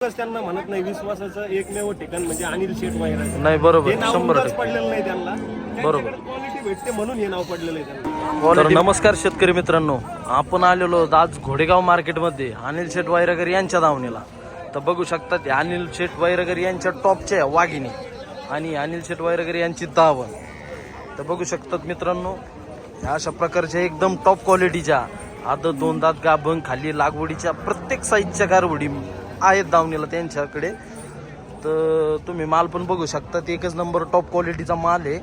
त्यांना म्हणत नाही विश्वासाचं एकमेव ठिकाण म्हणजे अनिल शेठ नाही बरोबर. शंभर पडलेलं नाही त्यांना. बरोबर. क्वालिटी भेटते म्हणून हे नाव पडलेलं आहे त्यांना. तर नमस्कार शेतकरी मित्रांनो. आपण आलेलो आज घोडेगाव मार्केटमध्ये अनिल शेठ वायरगर यांच्या दावणीला तर बघू शकतात अनिल शेठ वायरगर यांच्या टॉपच्या वाघिणी आणि अनिल शेठ वायरगर यांची दावण तर बघू शकतात मित्रांनो ह्या अशा प्रकारच्या एकदम टॉप क्वालिटीच्या आदत दोन दात गाभण खाली लागवडीच्या प्रत्येक साईजच्या गारवडी आहेत दावणीला त्यांच्याकडे. तर तुम्ही माल पण बघू शकतात एकच नंबर टॉप क्वालिटीचा माल आहे.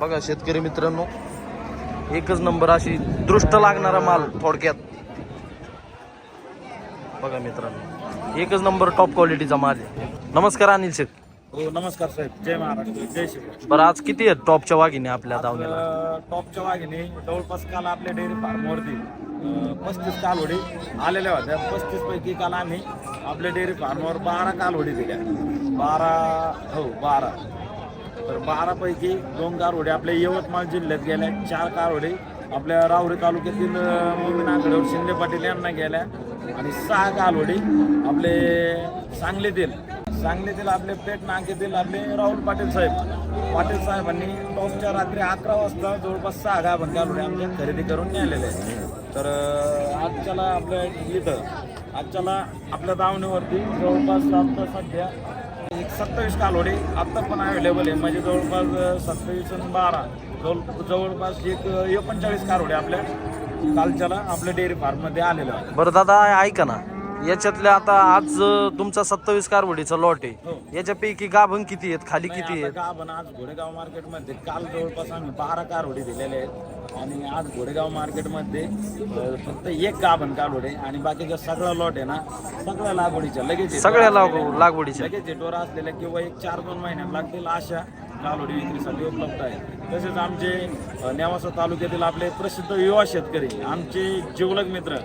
बघा शेतकरी मित्रांनो एकच नंबर अशी दृष्ट लागणारा माल थोडक्यात. बघा मित्रांनो एकच नंबर टॉप क्वालिटीचा माल आहे. नमस्कार अनिल शेठ. हो नमस्कार साहेब. जय महाराष्ट्र जय शिव बरं आज किती आहेत टॉपच्या वाघिणी आपल्या दावणीला? टॉपच्या वाघिणी जवळपास काल आपल्या डेअरी फार्मवरती. पस्तीस कालवडी आलेल्या होत्या. पस्तीस पैकी काल आम्ही आपल्या डेअरी फार्मवर बारा कालवडी दिल्या. बारा हो बारा. तर बारा पैकी दोन कारवडी आपल्या यवतमाळ जिल्ह्यात गेल्या. चार कारवडी आपल्या राहुरी तालुक्यातील मोमीनागडवर शिंदे पाटील यांना गेल्या. आणि सहा कालवडी आपले सांगलीतील सांगलीतील आपले पेट नाकेतील आपले राहुल पाटील साहेब. पाटील साहेबांनी टॉपच्या रात्री अकरा वाजता जवळपास सहा गाभण कालवडी आमच्या खरेदी करून नेलेले आहे तर आजच्याला आपल्या इथं आजच्याला आपल्या दावणीवरती जवळपास आता सध्या एक सत्तावीस कालोडी आत्ता पण अवेलेबल आहे. म्हणजे जवळपास सत्तावीस आणि बारा जवळ जवळपास एक एकोणचाळीस कारोडे आपल्या कालच्याला आपल्या डेअरी फार्ममध्ये आलेलं आहे. बरं दादा ऐका ना. याच्यातल्या आता आज तुमचा सत्तावीस कारवडीचा लॉट हो. आहे याच्यापैकी गाभण किती आहेत? खाली किती आहेत? आपण आज घोडेगाव मार्केटमध्ये काल जवळपास आम्ही बारा कारोडी दिलेले आहेत. आणि आज घोडेगाव मार्केटमध्ये फक्त एक गाभण कालोडे आणि बाकीचा सगळा लॉट आहे ना सगळ्या लागवडीच्या लगेच. सगळ्या लाग- लागवडीच्या लगेच जेटवर असलेल्या किंवा एक चार दोन महिन्यात लागतील अशा कालोडी विक्रीसाठी उपलब्ध आहे. तसेच आमचे नेवासा तालुक्यातील आपले प्रसिद्ध युवा शेतकरी आमचे जिवलग मित्र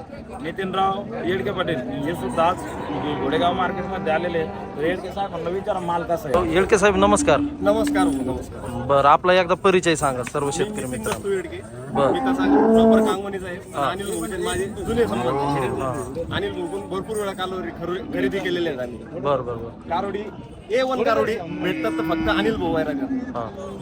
नितीनराव येडके पाटील हे सुद्धा आज घोडेगाव मार्केटमध्ये आलेले आहेत. तर येडके साहेबांना विचारा माल कसा आहे? येळके साहेब नमस्कार. नमस्कार हो, नमस्कार. बरं आपला एकदा परिचय सांगा सर्व शेतकरी मी मित्रांनो. दत्तू येडगे बरं. मी तसा प्रॉपर कांगवणीचा आहे. पण अनिल भोगटे माझे जुने संबंध अनिल भोगून भरपूर वेळा कालोडी खरु- खरेदी केलेले आहेत आम्ही. बरं बरं बरं. कारोडी ए वन कारोडी भेटतात तर फक्त अनिल भोवायरागर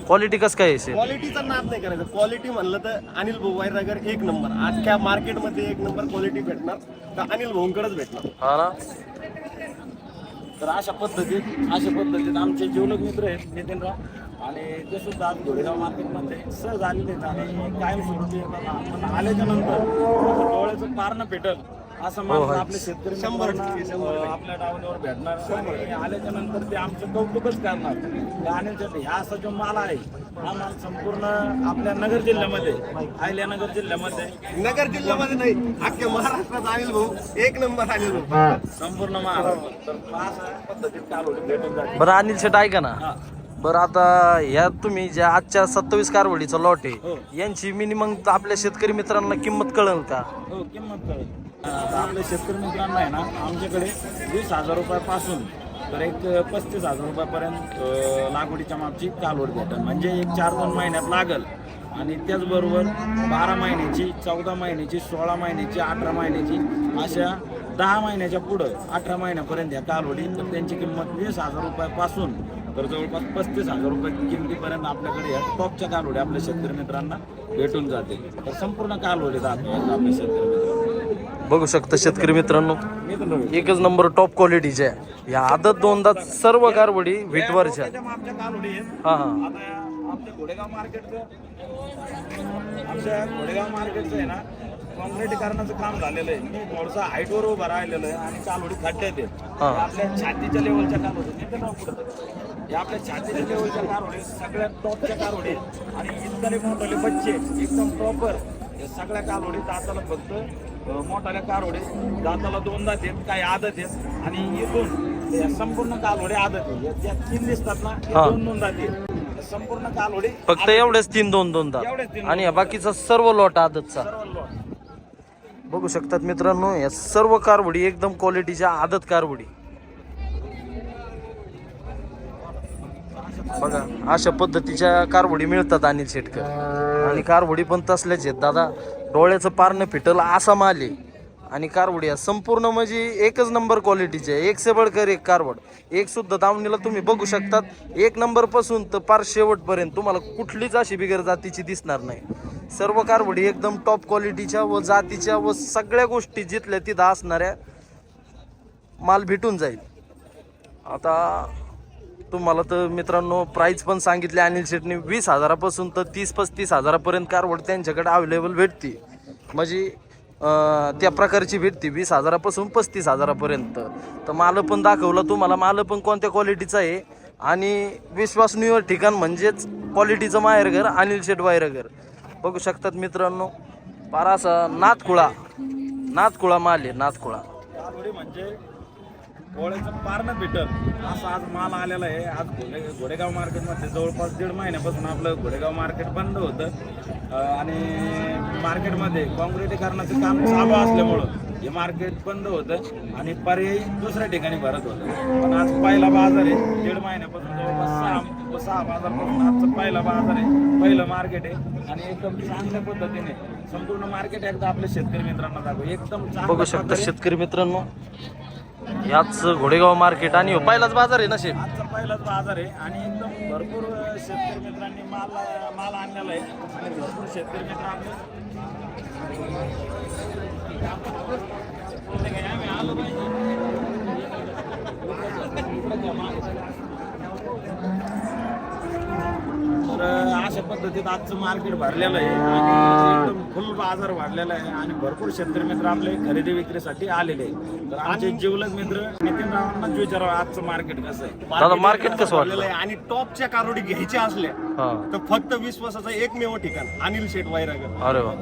क्वालिटी कसं काय? क्वालिटीचा नाद नाही करायचा. क्वालिटी म्हणलं तर अनिल भोवायरागर एक नंबर. अख्ख्या मार्केटमध्ये एक नंबर क्वालिटी भेटणार. तर अनिल भाऊंकडेच भेटणार. हा ना? तर अशा पद्धतीत अशा पद्धतीत आमचे जिवलग मित्र आहेत नितीनराव. आणि ते सुद्धा आज घोडेगाव मार्केटमध्ये सहज आलेले आहेत. आणि कायमस्वरूपी येतात आपण आल्याच्यानंतर डोळ्याचं पारणं पेटल असं माणूस आपले शेतकरी शंभर मित्रांना, अं, आपल्या डावणीवर भेटणार आणि आल्याच्यानंतर ते आमचं कौतुकच करणार. हा असा जो माल आहे हा माल संपूर्ण आपल्या नगर जिल्ह्यामध्ये अहिल्यानगर जिल्ह्यामध्ये. नगर जिल्ह्यामध्ये नाही अख्ख्या महाराष्ट्रात अनिल भाऊ एक नंबर अनिल भाऊ. संपूर्ण महाराष्ट्र. तर अशा पद्धतीत काल भेटून जाते. बरं अनिल शेट ऐका ना. हा. बरं आता ह्या तुम्ही ज्या आजच्या सत्तावीस कारवडीचा लॉट हो. आहे यांची मिनिमम आपल्या शेतकरी मित्रांना किंमत कळेल का? हो किंमत कळेल. आपल्या शेतकरी मित्रांना आहे ना आमच्याकडे वीस हजार रुपयापासून तर एक पस्तीस हजार रुपयापर्यंत लागवडीच्या मागची कालवड भेटल म्हणजे एक चार दोन महिन्यात लागल. आणि त्याचबरोबर बारा महिन्याची चौदा महिन्याची सोळा महिन्याची अठरा महिन्याची अशा दहा महिन्याच्या पुढं अठरा महिन्यापर्यंत या कालवडी तर त्यांची किंमत वीस हजार रुपयापासून तर जवळपास पस्तीस हजार रुपये किमतीपर्यंत आपल्याकडे या टॉपच्या कालवडी आपल्या शेतकरी मित्रांना भेटून जाते तर संपूर्ण कालवडी जातो आपल्या शेतकरी मित्रांना. बघू शकता शेतकरी मित्रांनो एकच नंबर टॉप क्वालिटीच्या आहे. या आदत दोनदा सर्व कारवडी व्हिटवरच्या त्याच्या हा हा आता आमच्या घोडेगाव मार्केटचं आमच्या घोडेगाव मार्केटचं आहे ना कॉन्क्रिटीकरणाचं काम झालेलं आहे मी थोडंसं हाईटवर उभं राहिलेलं आहे आणि कालवडी खड्ड्यात येते आपल्या छातीच्या लेवलच्या कालवडी नितीन राव पुढं तर. आपल्या छातीच्या लेवलच्या कारवडी सगळ्यात टॉपच्या कारवडी आहेत. आणि इतकले मोठाले बच्चे एकदम प्रॉपर या सगळ्या कालवडी दाताला फक्त मोठाल्या कारवडी दाताला दोन दात आहेत काही आदत आहेत आणि इथून या संपूर्ण कालवडी आदत आहे. या- ज्या तीन दिसतात ना हे हा. दोन दोन दात आहेत या संपूर्ण कालवडी फक्त एवढेच तीन दोन दोन एवढेच दात आणि या बाकीचा सर्व लॉट आदतचा. सर्व lot. बघू शकतात मित्रांनो या सर्व कारवडी एकदम क्वालिटीच्या आदत कारवडी. बघा अशा पद्धतीच्या कारवडी मिळतात अनिल शेटकर. आणि कारवडी पण तसल्याच आहेत. दादा डोळ्याचं पारणं फिटल असा माल आहे. आणि कारवडी या संपूर्ण म्हणजे एकच नंबर क्वालिटीचे आहे. एक सेबळकर एक कारवड. एक सुद्धा दावणीला तुम्ही बघू शकतात. एक नंबरपासून तर पार शेवटपर्यंत तुम्हाला कुठलीच अशी बिगर जातीची दिसणार नाही. सर्व कारवडी एकदम टॉप क्वालिटीच्या व जातीच्या व सगळ्या गोष्टी जिथल्या तिथं असणाऱ्या माल भेटून जाईल. आता तुम्हाला तर मित्रांनो प्राईस पण सांगितले अनिल शेटने वीस हजारापासून तर तीस पस्तीस हजारापर्यंत कारवड त्यांच्याकडे अवेलेबल भेटते. म्हणजे त्या प्रकारची भेटते वीस हजारापासून पस्तीस हजारापर्यंत. तर मालं पण दाखवलं तुम्हाला मालं पण कोणत्या क्वालिटीचं आहे? आणि विश्वासनीय ठिकाण म्हणजेच क्वालिटीचं माहेरघर अनिल शेट वायरघर बघू शकतात मित्रांनो पारा असा नाथकुळा नाथखुळा माल आहे नाथखुळा म्हणजे पोळ्याचं पारणं भेटल असा आज माल आलेला आहे. आज घोडे घोडेगाव मार्केटमध्ये जवळपास दीड महिन्यापासून आपलं घोडेगाव मार्केट बंद होतं. आणि मार्केटमध्ये काँक्रिटीकरणाचं काम चालू असल्यामुळं हे मार्केट बंद होतं आणि पर्यायी दुसऱ्या ठिकाणी भरत होतं. पण आज पहिला बाजार आहे. दीड महिन्यापासून जवळपास सहा सहा बाजारपासून आजचा पहिला बाजार आहे. पहिलं मार्केट आहे. आणि एकदम चांगल्या पद्धतीने संपूर्ण मार्केट एकदा आपल्या शेतकरी मित्रांना दाखव. एकदम बघू शकता शेतकरी मित्रांनो. याच घोडेगाव मार्केट आणि हो, पहिलाच बाजार आहे ना शेठ आजचा पहिलाच बाजार आहे आणि एकदम भरपूर शेतकरी मित्रांनी माल माल आणलेला आहे. आणि भरपूर शेतकरी मित्र आपले तर अ, अशा पद्धतीत आजचं मार्केट भरलेलं आहे आणि एकदम फुल बाजार वाढलेला आहे आणि भरपूर शेतकरी मित्र आपले खरेदी विक्रीसाठी आलेले तर आमचे जिवलग मित्र नितीन रावांनाच विचारावं आजचं मार्केट कसं आहे? मार्केट कसं भरलेलं वाटलं आहे आणि टॉपच्या कारोडी घ्यायच्या असल्या हा. तर फक्त विश्वासाचं एकमेव ठिकाण अनिल शेठ वायरागर अरे वा.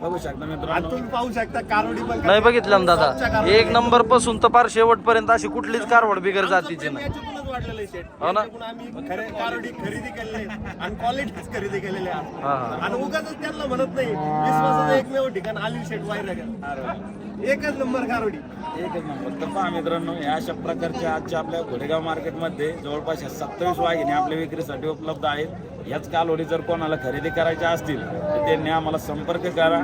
बघू शकता आणि मित्रांनो तुम्ही पाहू शकता कारोडी पण नाही बघितलं ना दादा. एक नंबरपासून तर पार शेवटपर्यंत अशी कुठलीच कारवड बिगर जातीची नाही. वाढलेलं आहे हो ना? आम्ही खरे खरेदी केलेले आणि क्वालिटीच खरेदी केलेले आहेत. हा हा. आणि उगाच त्यांना म्हणत नाही विश्वासाचं एकमेव ठिकाण अनिल शेठ वायरागर एकच नंबर कारोडी एकच नंबर. तर पहा मित्रांनो या अशा प्रकारच्या आजच्या आपल्या घोडेगाव मार्केटमध्ये जवळपास या सत्तावीस वाघिणी आपल्या विक्रीसाठी उपलब्ध आहेत. याच कालोडी जर कोणाला खरेदी करायच्या असतील तर त्यांनी आम्हाला संपर्क करा.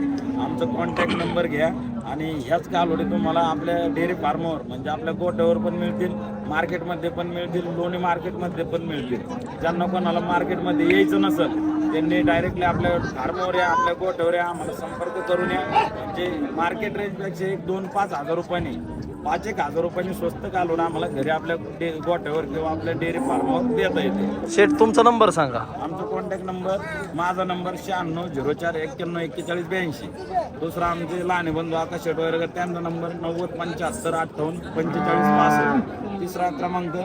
आमचा कॉन्टॅक्ट नंबर घ्या. आणि ह्याच कालोडी तुम्हाला आपल्या डेअरी फार्मवर म्हणजे आपल्या गोट्यावर पण मिळतील मार्केटमध्ये पण मिळतील लोणी मार्केटमध्ये पण मिळतील. ज्यांना कोणाला मार्केटमध्ये यायचं नसेल त्यांनी डायरेक्टली आपल्या फार्मवर या आपल्या गोट्यावर या आम्हाला संपर्क करून या. म्हणजे मार्केट रेंजपेक्षा एक दोन पाच हजार रुपयांनी पाच एक हजार रुपयांनी स्वस्त घालून आम्हाला घरी आपल्या डे गोट्यावर किंवा आपल्या डेअरी फार्मवर देता येते. शेठ तुमचा नंबर सांगा. आमचा कॉन्टॅक्ट नंबर माझा नंबर शहाण्णव झिरो चार एक्क्याण्णव एक्केचाळीस ब्याऐंशी. दुसरा आमचे लहाने बंधू आकाश शेटवर त्यांचा नंबर नव्वद पंच्याहत्तर अठ्ठावन्न पंचेचाळीस पासष्ट. तिसरा क्रमांक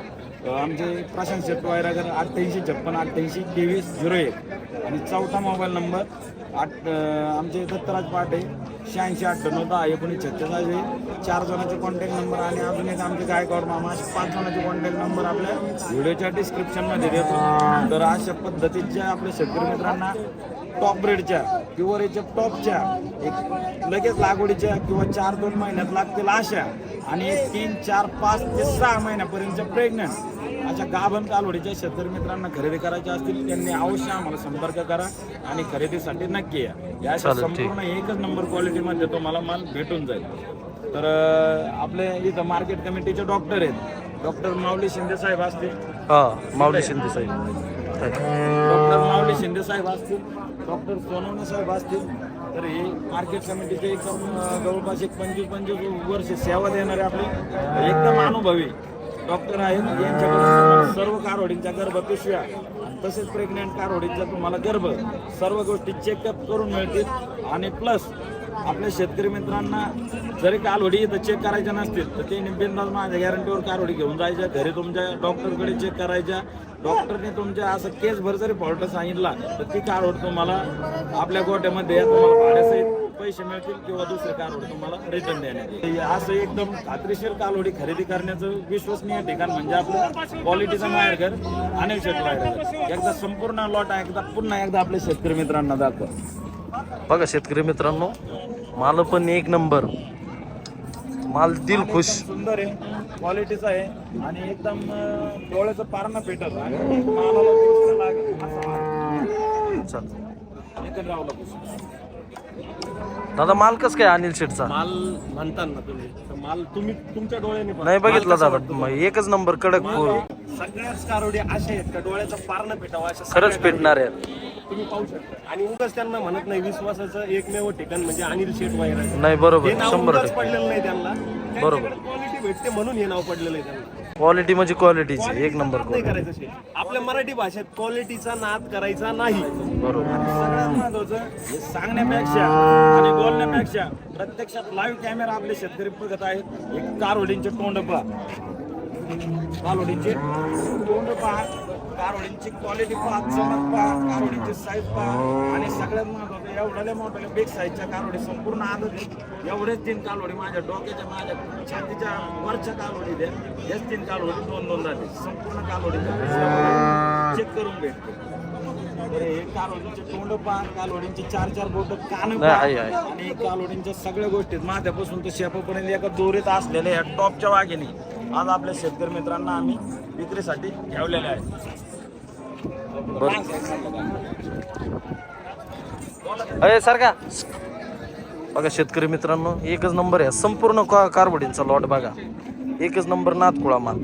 आमचे प्रशांत शेट वायरागर अठ्ठ्याऐंशी छप्पन अठ्ठ्याऐंशी तेवीस झिरो एक. आणि चौथा मोबाईल नंबर आठ आमचे दत्तराज पाटे शहाऐंशी अठ्ठ्याण्णव दहा एकोणीस छत्तीस आहे चार जणांचे कॉन्टॅक्ट नंबर आणि अजून एक आमचे गायकवाड मामा? असे पाच जणांचे कॉन्टॅक्ट नंबर आपल्या व्हिडिओच्या डिस्क्रिप्शनमध्ये देतो. तर अशा पद्धतीच्या आपल्या शेतकरी मित्रांना टॉप ब्रेडच्या किंवा याच्या टॉपच्या एक लगेच लागवडीच्या किंवा चार दोन महिन्यात लागतील अशा आणि एक तीन चार पाच ते सहा महिन्यापर्यंतच्या प्रेग्नंट अशा गाभण कालवडीच्या शेतकरी मित्रांना खरेदी करायच्या असतील त्यांनी अवश्य आम्हाला संपर्क करा आणि खरेदीसाठी नक्की या. या अशा चालेल, ठीक. संपूर्ण एकच नंबर क्वालिटीमध्ये तुम्हाला माल भेटून जाईल. तर अं, आपले इथं मार्केट कमिटीचे डॉक्टर आहेत. डॉक्टर माऊली शिंदे साहेब असतील. हा माऊली शिंदे साहेब. डॉक्टर माऊली शिंदे साहेब असतील डॉक्टर सोनवणे साहेब असतील. तर हे मार्केट कमिटीचे एकदम अं, जवळपास एक पंचवीस पंचवीस वर्ष सेवा देणारे आपले एकदम अनुभवी. डॉक्टर आहेत यांच्याकडून सर्व कारवडींच्या गर्भ पिशव्या आणि तसेच प्रेग्नेंट कारवडींच्या तुम्हाला गर्भ सर्व गोष्टी चेकअप करून मिळतील. आणि प्लस आपल्या शेतकरी मित्रांना जरी कालवडी इथं चेक करायच्या नसतील तर ते बिंदास माझ्या गॅरंटीवर कालवडी घेऊन जायच्या. घरी तुमच्या डॉक्टरकडे चेक करायच्या. डॉक्टरने तुमच्या असं केस भर जरी फॉल्ट सांगितला तर ती कारवड तुम्हाला आपल्या गोट्यामध्ये तुम्हाला भाड्यासहित पैसे मिळतील किंवा दुसरे कारवड तुम्हाला रिटर्न देण्यात येईल. असं एकदम खात्रीशीर कालवडी खरेदी करण्याचं विश्वसनीय ठिकाण म्हणजे आपलं क्वालिटीचं माहेरघर अनिल शेट एकदा संपूर्ण लॉट एकदा पुन्हा एकदा आपल्या शेतकरी मित्रांना दाखवा. बघा शेतकरी मित्रांनो माल पण एक नंबर. माल दिल खुश. सुंदर आहे क्वालिटीचा आहे आणि एकदम डोळ्याचं पारणं पेटत मालाला लागेल असं आहे. दादा माल कस काय अनिल शेटचा माल म्हणता ना तुम्ही. तर माल तुम्ही तुमच्या डोळ्याने. नाही बघितला माल कसा दादा एकच नंबर कडक पोर सगळ्याच कारोडी अशा आहेत का डोळ्याचं पारणं पेटावं अशा खरंच सगळ्या पेटणार आहेत. कारोडी तुम्ही पाहू शकता. आणि उगाच त्यांना म्हणत नाही विश्वासाचं एकमेव ठिकाण म्हणजे अनिल शेठ वगैरे नाही हे बरोबर नाव शंभर उगाच टक्के. पडलेलं नाही त्यांना. बरोबर. क्वालिटी भेटते म्हणून हे नाव पडलेलं आहे त्यांना. क्वालिटी म्हणजे क्वालिटीची एक नंबर नाही करायचं आपल्या मराठी भाषेत क्वालिटीचा नाद करायचा नाही. बरोबर. सगळ्यात महत्वाचं हे सांगण्यापेक्षा आणि बोलण्यापेक्षा प्रत्यक्षात लाईव्ह कॅमेरा आपले शेतकरी बघत आहेत. एक कारवडींचे तोंड पहा. कारवडींचे तोंड पहा. कारवडींची क्वालिटी पहा चमक पहा कारवडींची साईज पहा. आणि सगळ्यात महत्वाचं एवढ्या मोठ्या बिग साईजच्या कारवडी संपूर्ण आदत एवढेच तीन कालवडी माझ्या डोक्याच्या माझ्या छातीच्या वरच्या कालवडी द्या हेच तीन कालवडी दोन दोन जाते संपूर्ण कालवडी चेक करून भेटते. कालोडींचे तोंड पहा कालोडींचे चार चार बोट कान. आणि कालोडींच्या सगळ्या गोष्टी माझ्यापासून तर शेपापर्यंत एका दोरीत असलेल्या या टॉपच्या वाघिणी. आज आपल्या शेतकरी मित्रांना आम्ही विक्रीसाठी ठेवलेल्या आहेत. अरे सर का बघा शेतकरी मित्रांनो एकच नंबर आहे. संपूर्ण का कारवडींचा लॉट बघा. एकच नंबर नाथकुळा माल.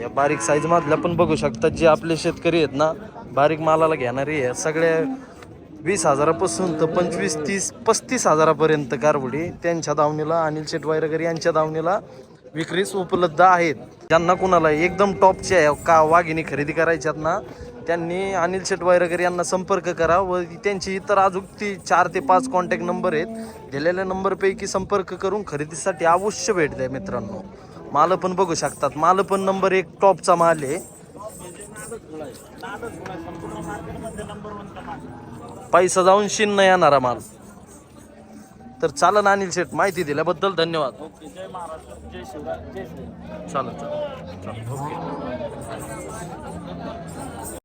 या बारीक साईज मधल्या पण बघू शकतात जे आपले शेतकरी आहेत ना बारीक मालाला घेणारे आहे. सगळ्या वीस हजारापासून तर पंचवीस तीस पस्तीस हजारापर्यंत कारवडी त्यांच्या दावणीला अनिल शेटवायरकर यांच्या दावणीला विक्रीस उपलब्ध आहेत. ज्यांना कुणाला एकदम टॉपचे आहे का वाघिणी खरेदी करायच्यात ना त्यांनी अनिल शेटवायरकर यांना संपर्क करा व त्यांची इतर अजून ती चार ते पाच कॉन्टॅक्ट नंबर आहेत. दिलेल्या नंबरपैकी संपर्क करून खरेदीसाठी अवश्य भेट द्या मित्रांनो. माल पण बघू शकतात. माल पण नंबर एक टॉपचा माल आहे. पैसा जाऊन शिन्न येणारा माल. तर चालन अनिल शेठ माहिती दिल्याबद्दल धन्यवाद. ओके चालेल